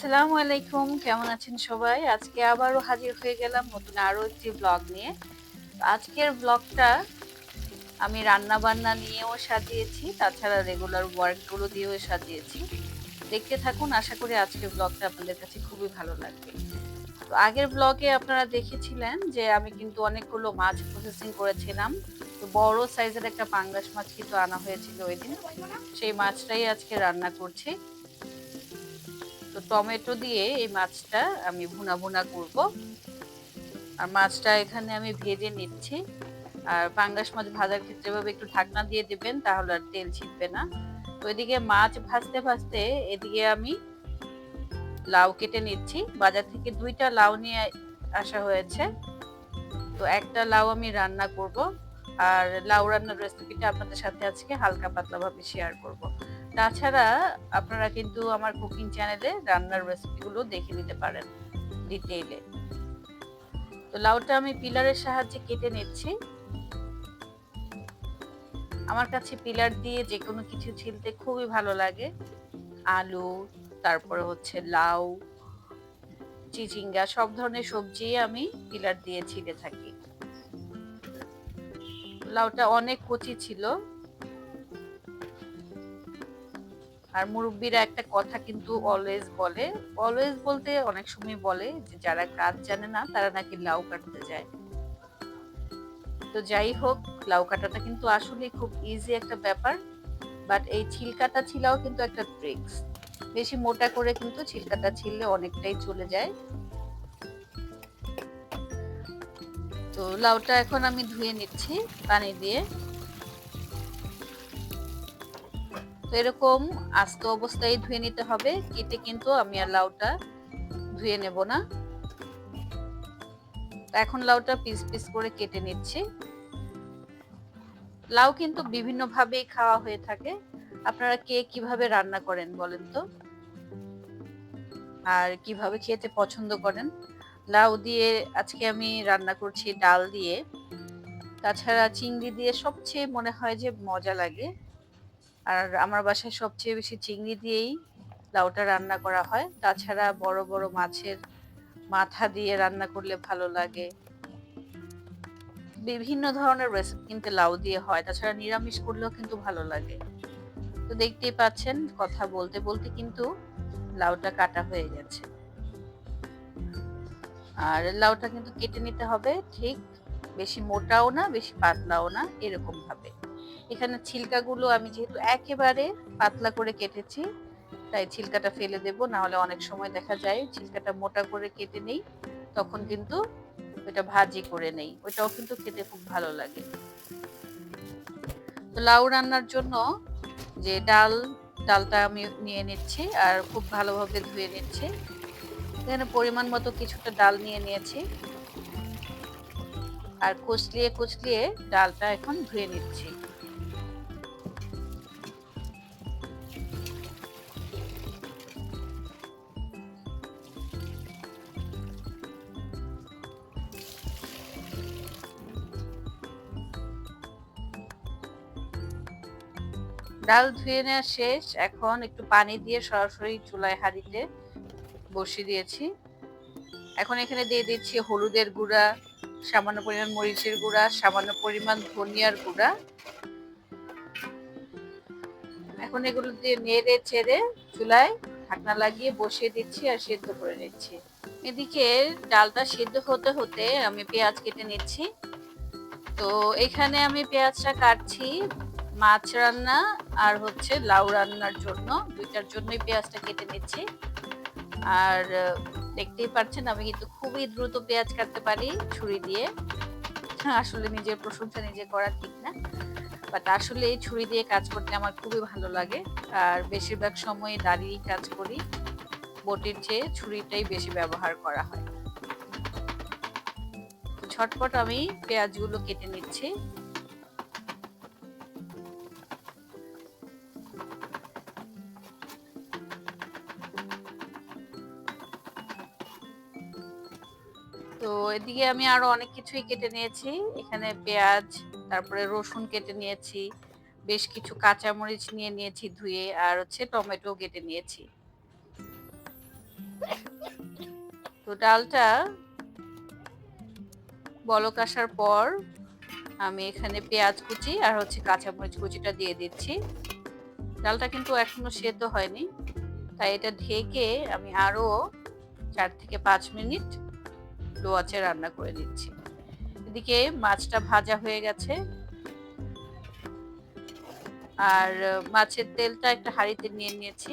আসসালামু আলাইকুম, কেমন আছেন সবাই? আজকে আবারও হাজির হয়ে গেলাম নতুন আরও একটি ব্লগ নিয়ে। আজকের ব্লগটা আমি রান্না বান্না নিয়েও সাজিয়েছি, তাছাড়া রেগুলার ওয়ার্কগুলো দিয়েও সাজিয়েছি। দেখতে থাকুন, আশা করি আজকের ব্লগটা আপনাদের কাছে খুবই ভালো লাগবে। তো আগের ব্লগে আপনারা দেখেছিলেন যে আমি কিন্তু অনেকগুলো মাছ প্রসেসিং করেছিলাম। তো বড় সাইজের একটা পাঙ্গাস মাছ কিন্তু আনা হয়েছিল ওই দিন। সেই মাছটাই আজকে রান্না করছি। টমেটো দিয়ে এই মাছটা আমি ভুনা ভুনা করব। আর মাছটা এখানে আমি ভেজে নিচ্ছি। আর পাঙ্গাস মাছ ভাজার ক্ষেত্রে এভাবে একটু ঢাকনা দিয়ে দিবেন, তাহলে আর তেল ছিটবে না। তো এদিকে মাছ ভাজতে ভাজতে এদিকে আমি লাউ কেটে নিচ্ছি। বাজার থেকে দুইটা লাউ নিয়ে আসা হয়েছে। তো একটা লাউ আমি রান্না করব। আর লাউ রান্নার রেসিপিটা আপনাদের সাথে আজকে হালকা পাতলাভাবে শেয়ার করব। তাছাড়া আপনারা কিন্তু আমার কুকিং চ্যানেলে রান্নার রেসিপিগুলো দেখে নিতে পারেন ডিটেইলে তো লাউটা আমি পিলারের সাহায্যে কেটে নিচ্ছি। আমার কাছে পিলার দিয়ে যে কোনো কিছু ছিলতে খুবই ভালো লাগে। আলু, তারপরে হচ্ছে লাউ, চিচিঙ্গা, সব ধরনের সবজি আমি পিলার দিয়ে ছিলে থাকি। লাউটা অনেক কচি ছিল। আর মুরব্বীরা একটা কথা কিন্তু অলওয়েজ বলে অলওয়েজ বলতে অনেক সময় বলে যে যারা কাজ জানে না, তারা নাকি লাউ কাটতে যায়। তো যাই হোক, লাউ কাটাটা কিন্তু আসলে খুব ইজি একটা ব্যাপার বাট এই ছিলকাটা ছিলাও কিন্তু একটা ট্রিক্স বেশি মোটা করে কিন্তু ছিলকাটা ছিললে অনেকটাই চলে যায়। তো লাউটা এখন আমি ধুয়ে নিচ্ছি পানি দিয়ে। তো এরকম আস্ত অবস্থায় ধুয়ে নিতে হবে। কেটে কিন্তু আমি আর লাউটা ধুয়ে নেব না। এখন লাউটা পিস পিস করে কেটে নিচ্ছি। লাউ কিন্তু বিভিন্ন ভাবেই খাওয়া হয়ে থাকে। আপনারা কে কীভাবে রান্না করেন বলেন তো? আর কীভাবে খেতে পছন্দ করেন? লাউ দিয়ে আজকে আমি রান্না করছি ডাল দিয়ে। তাছাড়া চিংড়ি দিয়ে সবচেয়ে মনে হয় যে মজা লাগে। আর আমার বাসায় সবচেয়ে বেশি চিংড়ি দিয়েই লাউটা রান্না করা হয়। তাছাড়া বড় বড় মাছের মাথা দিয়ে রান্না করলে ভালো লাগে। বিভিন্ন ধরনের রেসিপি কিন্তু লাউ দিয়ে হয়। তাছাড়া নিরামিষ করলেও কিন্তু ভালো লাগে। তো দেখতেই পাচ্ছেন, কথা বলতে বলতে কিন্তু লাউটা কাটা হয়ে গেছে। আর লাউটা কিন্তু কেটে নিতে হবে, ঠিক। বেশি মোটাও না, বেশি পাতলাও না, এরকম ভাবে। এখানে ছিলকাগুলো আমি যেহেতু একেবারে পাতলা করে কেটেছি, তাই ছিলকাটা ফেলে দেব না হলে অনেক সময় দেখা যায় ছিলকাটা মোটা করে কেটে নেই, তখন কিন্তু ওইটা ভাজি করে নেই। ওইটাও কিন্তু খেতে খুব ভালো লাগে। তো লাউ রান্নার জন্য যে ডাল, ডালটা আমি নিয়ে নিচ্ছি আর খুব ভালোভাবে ধুয়ে নিচ্ছি। এখানে পরিমাণ মতো কিছুটা ডাল নিয়ে নিয়েছি। আর কুচলিয়ে কুচলিয়ে ডালটা এখন ধুয়ে নিচ্ছি। ডাল ধুয়ে নেওয়া শেষ। এখন একটু পানি দিয়ে সরাসরি চুলায় হাঁড়িতে বসিয়ে দিয়েছি। এখন এখানে দিয়ে দিচ্ছি হলুদের গুঁড়া, সামান্য পরিমাণ মরিচের গুঁড়া, সামান্য পরিমাণ ধনিয়ার গুঁড়া। এখন এগুলো দিয়ে নেড়ে চেড়ে চুলায় ঢাকনা লাগিয়ে বসিয়ে দিচ্ছি আর সেদ্ধ করে নিচ্ছি। এদিকে ডালটা সেদ্ধ হতে হতে আমি পেঁয়াজ কেটে নিচ্ছি। তো এখানে আমি পেঁয়াজটা কাটছি। মাছ রান্না আর হচ্ছে লাউ রান্নার জন্য দুইটার জন্যই পেঁয়াজটা কেটে নিচ্ছি। আর দেখতেই পাচ্ছেন আমি কিন্তু খুবই দ্রুত পেঁয়াজ কাটতে পারি ছুরি দিয়ে। আসলে নিজের প্রশংসা নিজে করা ঠিক না। বাট আসলে এই ছুরি দিয়ে কাজ করতে আমার খুবই ভালো লাগে। আর বেশিরভাগ সময় দাঁড়িয়ে কাজ করি। বটির চেয়ে ছুরিটাই বেশি ব্যবহার করা হয়। ছটপট আমি পেঁয়াজগুলো কেটে নিচ্ছি। এদিকে আমি আরও অনেক কিছুই কেটে নিয়েছি। এখানে পেঁয়াজ, তারপরে রসুন কেটে নিয়েছি, বেশ কিছু কাঁচামরিচ নিয়ে নিয়েছি ধুয়ে, আর হচ্ছে টমেটো কেটে নিয়েছি। তো ডালটা বলক আসার পর আমি এখানে পেঁয়াজ কুচি আর হচ্ছে কাঁচামরিচ কুচিটা দিয়ে দিচ্ছি। ডালটা কিন্তু এখনও সেদ্ধ হয়নি, তাই এটা ঢেকে আমি আরও চার থেকে পাঁচ মিনিট লো আঁচে রান্না করে দিচ্ছি। এদিকে মাছটা ভাজা হয়ে গেছে। আর মাছের তেলটা একটা হাঁড়িতে নিয়ে নিয়েছি।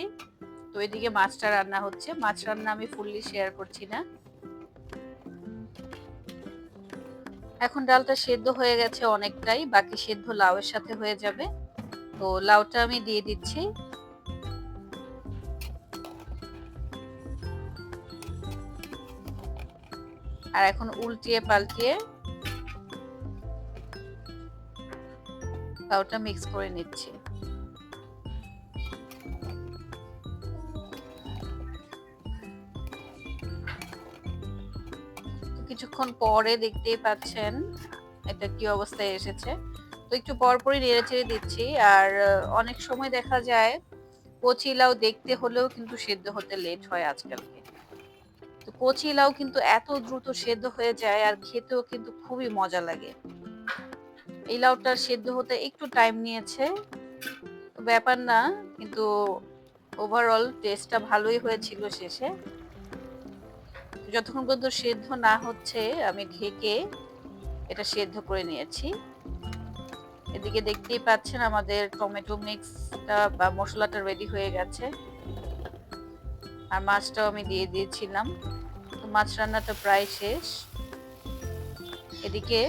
তো এদিকে মাছটা রান্না হচ্ছে। মাছ রান্না আমি ফুললি শেয়ার করছি না। এখন ডালটা সেদ্ধ হয়ে গেছে অনেকটাই। বাকি সেদ্ধ লাউয়ের সাথে হয়ে যাবে। তো লাউটা আমি দিয়ে দিচ্ছি। আর এখন উল্টিয়ে পাল্টিয়ে লাউটা মিক্স করে নিচ্ছি। কিছুক্ষণ পরে দেখতেই পাচ্ছেন এটা কি অবস্থায় এসেছে। তো একটু পরপরই নেড়ে চেড়ে দিচ্ছি আর অনেক সময় দেখা যায় কচি লাউ দেখতে হলেও কিন্তু সেদ্ধ হতে লেট হয় আজকালকে। তো কচি লাউ কিন্তু এত দ্রুত সেদ্ধ হয়ে যায় আর খেতেও কিন্তু খুবই মজা লাগে। এই লাউটা সেদ্ধ হতে একটু টাইম নিয়েছে। ব্যাপার না, কিন্তু ওভারঅল টেস্টটা ভালোই হয়েছিল শেষে। যতক্ষণ পর্যন্ত সেদ্ধ না হচ্ছে, আমি ঢেকে এটা সেদ্ধ করে নিয়েছি। এদিকে দেখতেই পাচ্ছেন আমাদের টমেটো মিক্সটা বা মশলাটা রেডি হয়ে গেছে। আর মাছটাও আমি দিয়ে দিয়েছিলাম। তো মাছ রান্নাটা প্রায় শেষ। এদিকে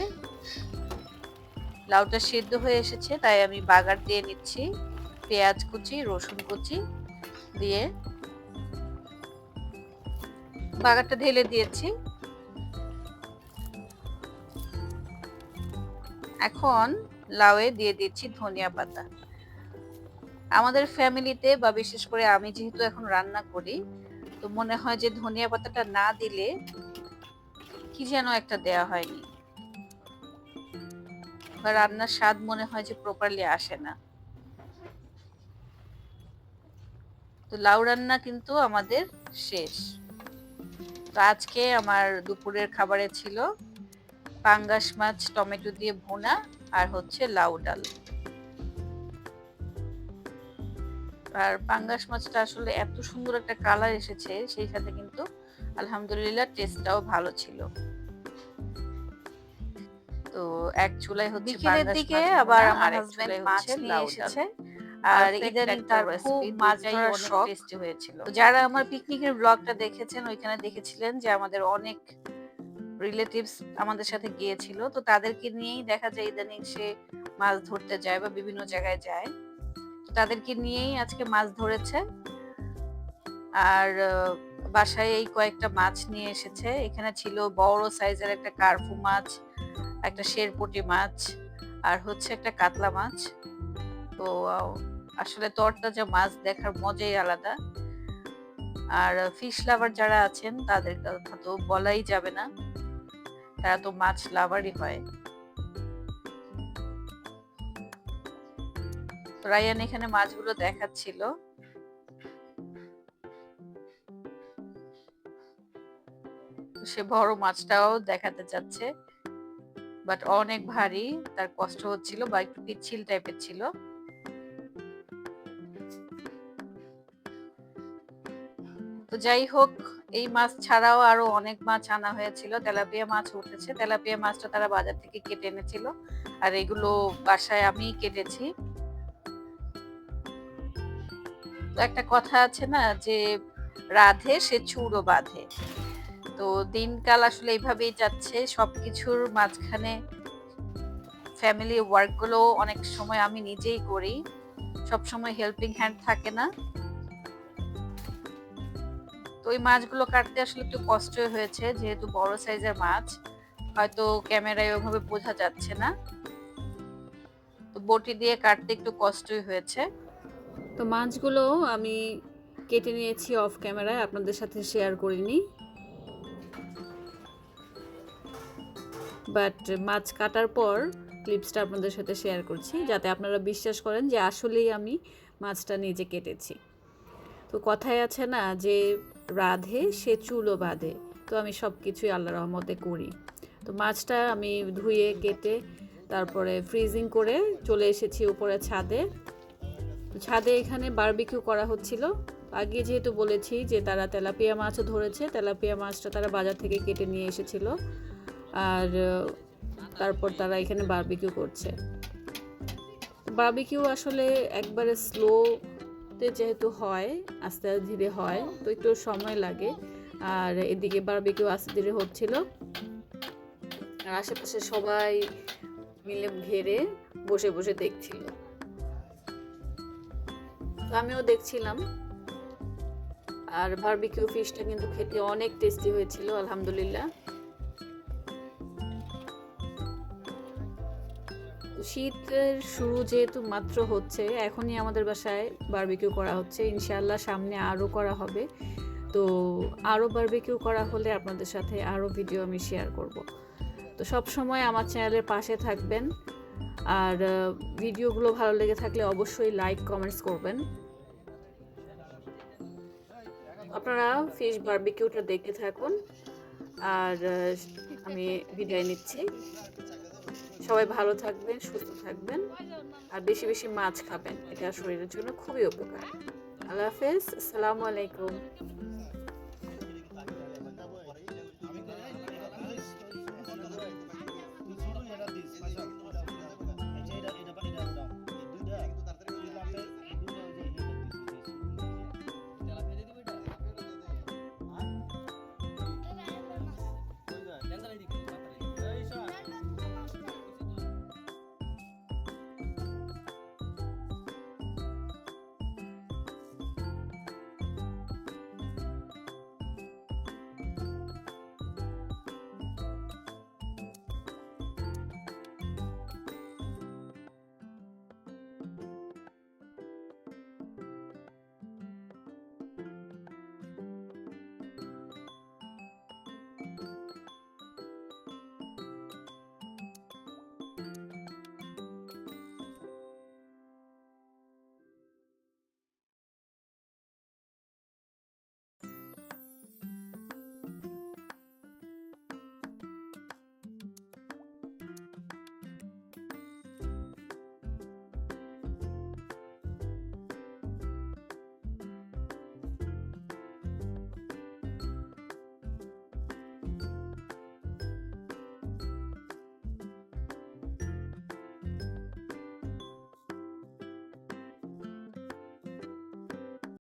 লাউটা সেদ্ধ হয়ে এসেছে, তাই আমি বাগার দিয়ে নিচ্ছি। পেঁয়াজ কুচি, রসুন কুচি দিয়ে বাগারটা ঢেলে দিয়েছি। এখন লাউয়ে দিয়ে দিচ্ছি ধনিয়া পাতা। আমাদের ফ্যামিলিতে বা বিশেষ করে আমি যেহেতু এখন রান্না করি তো মনে হয় যে ধনিয়া পাতাটা না দিলে কি যেন একটা দেয়া হয়নি। বা রান্নার স্বাদ মনে হয় যে প্রপারলি আসে না। তো লাউ রান্না কিন্তু আমাদের শেষ। তো আজকে আমার দুপুরের খাবারে ছিল পাঙ্গাস মাছ, টমেটো দিয়ে ভুনা আর হচ্ছে লাউ ডাল। আর পাঙ্গাস মাছটা আসলে এত সুন্দর একটা কালার এসেছে সেই সাথে কিন্তু আলহামদুলিল্লাহ টেস্টটাও ভালো ছিল। তো এক চুলাই হচ্ছে বিকেলের দিকে আবার আমার হাজবেন্ড মাছ নিয়ে এসেছে। আর ইদানিং তার খুব মাছ ধরার শখ। হয়েছিল। তো যারা আমার পিকনিকের ব্লগটা দেখেছেন ওইখানে দেখেছিলেন যে আমাদের অনেক রিলেটিভস আমাদের সাথে গিয়েছিল। তো তাদেরকে নিয়েই দেখা যায় ইদানিং সে মাছ ধরতে যায় বা বিভিন্ন জায়গায় যায়। তাদেরকে নিয়েই আজকে মাছ ধরেছে। আর বাসায় এই কয়েকটা মাছ নিয়ে এসেছে। এখানে ছিল বড় সাইজের একটা কার্ফু মাছ, একটা শেরপুটি মাছ, আর হচ্ছে একটা কাতলা মাছ। তো, আসলে তরতাজা মাছ দেখার মজাই আলাদা। আর ফিশ লাভার যারা আছেন, তাদের কথা তো বলাই যাবে না। তারা তো মাছ লাভারই হয়। রায়ান এখানে মাছগুলো দেখাচ্ছিল। সে বড় মাছটাও দেখাতে চাচ্ছে। বাট অনেক ভারী, তার কষ্ট হচ্ছিল বা একটু পিচ্ছিল টাইপের ছিল। তো যাই হোক, এই মাছ ছাড়াও আরও অনেক মাছ আনা হয়েছিল। তেলাপিয়া মাছ উঠেছে। তেলাপিয়া মাছটা তারা বাজার থেকে কেটে এনেছিল। আর এগুলো বাসায় আমি কেটেছি। একটা কথা আছে না যে, রাধে সে চুড়ো বাঁধে। তো দিনকাল আসলে এইভাবেই যাচ্ছে, সবকিছুর মাঝখানে ফ্যামিলি ওয়ার্কগুলো অনেক সময় আমি নিজেই করি। সব সময় হেল্পিং হ্যান্ড থাকে না। তো ওই মাছগুলো কাটতে আসলে একটু কষ্টই হয়েছে, যেহেতু বড় সাইজের মাছ, হয়তো ক্যামেরায় ওইভাবে বোঝা যাচ্ছে না। তো বটি দিয়ে কাটতে একটু কষ্টই হয়েছে। তো মাছগুলো আমি কেটে নিয়েছি অফ ক্যামেরায় আপনাদের সাথে শেয়ার করিনি। বাট মাছ কাটার পর ক্লিপসটা আপনাদের সাথে শেয়ার করছি, যাতে আপনারা বিশ্বাস করেন যে আসলেই আমি মাছটা নিজে কেটেছি। তো কথায় আছে না যে, রাধে সে চুলো বাঁধে। তো আমি সব কিছুই আল্লাহ রহমতে করি। তো মাছটা আমি ধুয়ে, কেটে, তারপরে ফ্রিজিং করে চলে এসেছি উপরে ছাদে। ছাদে এখানে বারবিকিউ করা হচ্ছিল। আগে যেহেতু বলেছি যে তারা তেলাপিয়া মাছও ধরেছে, তেলাপিয়া মাছটা তারা বাজার থেকে কেটে নিয়ে এসেছিল। আর, তারপর তারা এখানে বারবিকিউ করছে। বারবিকিউ আসলে একবারে স্লোতে যেহেতু হয়, আস্তে আস্তে ধীরে হয়, তো একটু সময় লাগে। আর এদিকে বারবিকিউ আস্তে ধীরে হচ্ছিল। আর আশেপাশে সবাই মিলে ঘেরে বসে বসে দেখছিল। তো আমিও দেখছিলাম। আর বারবিকিউ ফিশটা কিন্তু খেতে অনেক টেস্টি হয়েছিল, আলহামদুলিল্লাহ। শীতের শুরু যেহেতু মাত্র হচ্ছে, এখনই আমাদের বাসায় বারবিকিউ করা হচ্ছে। ইনশাআল্লাহ সামনে আরও করা হবে। তো আরও বারবিকিউ করা হলে আপনাদের সাথে আরও ভিডিও আমি শেয়ার করব। তো সব সময় আমার চ্যানেলের পাশে থাকবেন। আর ভিডিওগুলো ভালো লেগে থাকলে অবশ্যই লাইক কমেন্টস করবেন। আপনারা ফিশ বারবিকিউটা দেখতে থাকুন। আর আমি বিদায় নিচ্ছি। সবাই ভালো থাকবেন, সুস্থ থাকবেন। আর বেশি বেশি মাছ খাবেন, এটা শরীরের জন্য খুবই উপকার। আল্লাহ হাফেজ, আসসালামু আলাইকুম।